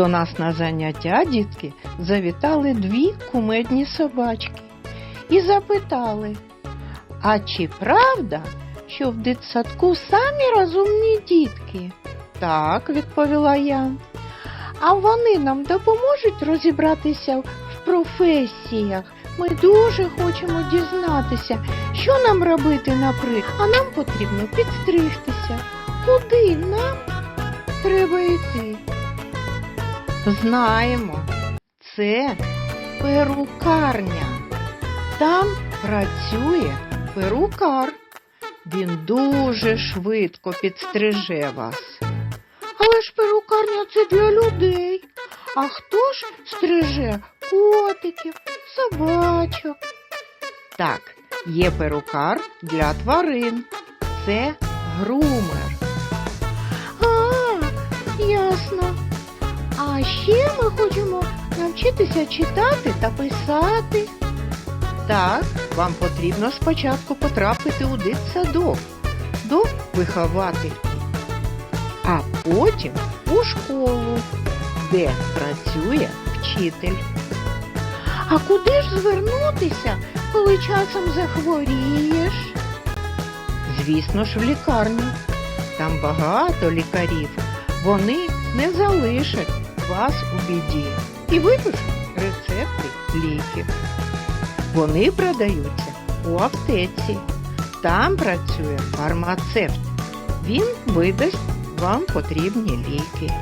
До нас на заняття, дітки, завітали дві кумедні собачки і запитали, а чи правда, що в дитсадку самі розумні дітки? Так, відповіла я. А вони нам допоможуть розібратися в професіях. Ми дуже хочемо дізнатися, що нам робити, наприклад. А нам потрібно підстригтися. Куди нам треба йти? Знаємо, це перукарня. Там працює перукар. Він дуже швидко підстриже вас. Але ж перукарня це для людей. А хто ж стриже котиків, собачок? Так, є перукар для тварин. Це грумер. Ще ми хочемо навчитися читати та писати. Так, вам потрібно спочатку потрапити у дитсадок до виховательки, а потім у школу, де працює вчитель. А куди ж звернутися, коли часом захворієш? Звісно ж, в лікарню. Там багато лікарів. Вони не залишать вас у біді і випишуть рецепти ліків. Вони продаються у аптеці. Там працює фармацевт. Він видасть вам потрібні ліки.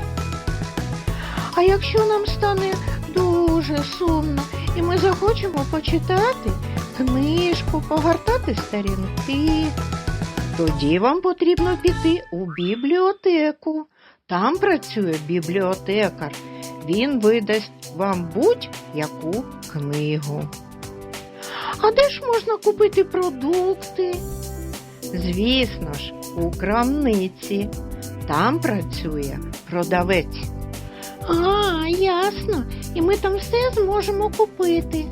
А якщо нам стане дуже сумно і ми захочемо почитати книжку, погортати сторінки, тоді вам потрібно піти у бібліотеку. Там працює бібліотекар. Він видасть вам будь-яку книгу. А де ж можна купити продукти? Звісно ж, у крамниці. Там працює продавець. А, ясно. І ми там все зможемо купити.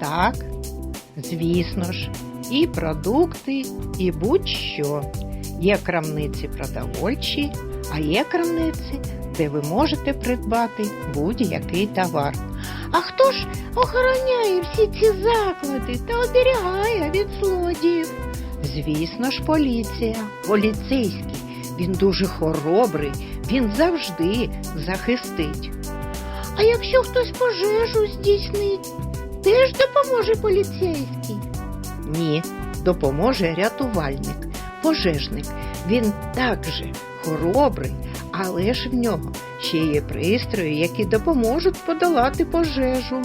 Так, звісно ж, і продукти, і будь-що. Є крамниці продовольчі, а є крамниці, де ви можете придбати будь-який товар. А хто ж охороняє всі ці заклади та оберігає від злодіїв? Звісно ж, поліція. Поліцейський. Він дуже хоробрий, він завжди захистить. А якщо хтось пожежу здійснить, теж допоможе поліцейський? Ні, допоможе рятувальник, пожежник. Він також хоробрий, але ж в нього ще є пристрої, які допоможуть подолати пожежу.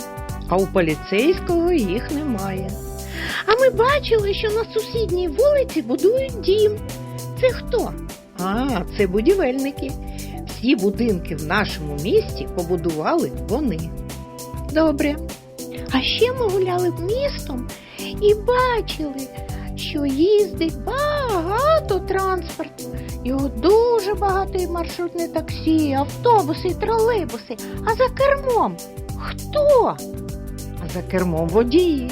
А у поліцейського їх немає. А ми бачили, що на сусідній вулиці будують дім. Це хто? А, це будівельники. Всі будинки в нашому місті побудували вони. Добре. А ще ми гуляли містом і бачили, що їздить. Його дуже багато і маршрутне таксі, автобуси, і тролейбуси. А за кермом хто? А за кермом водії.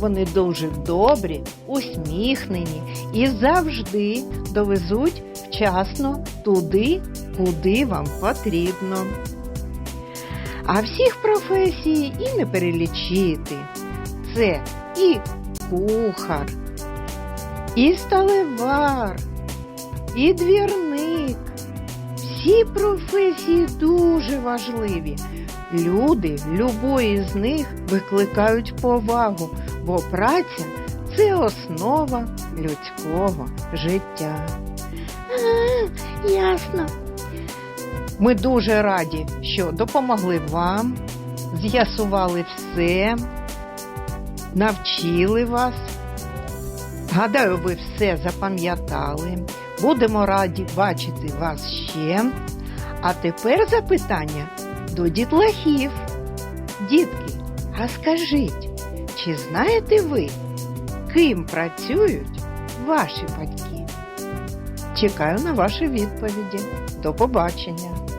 Вони дуже добрі, усміхнені і завжди довезуть вчасно туди, куди вам потрібно. А всіх професій і не перелічити. Це і кухар, і сталевар, і двірник. Всі професії дуже важливі. Люди любої з них викликають повагу, бо праця це основа людського життя. А, ясно. Ми дуже раді, що допомогли вам, з'ясували все, навчили вас. Гадаю, ви все запам'ятали. Будемо раді бачити вас ще. А тепер запитання до дітлахів. Дітки, а скажіть, чи знаєте ви, ким працюють ваші батьки? Чекаю на ваші відповіді. До побачення!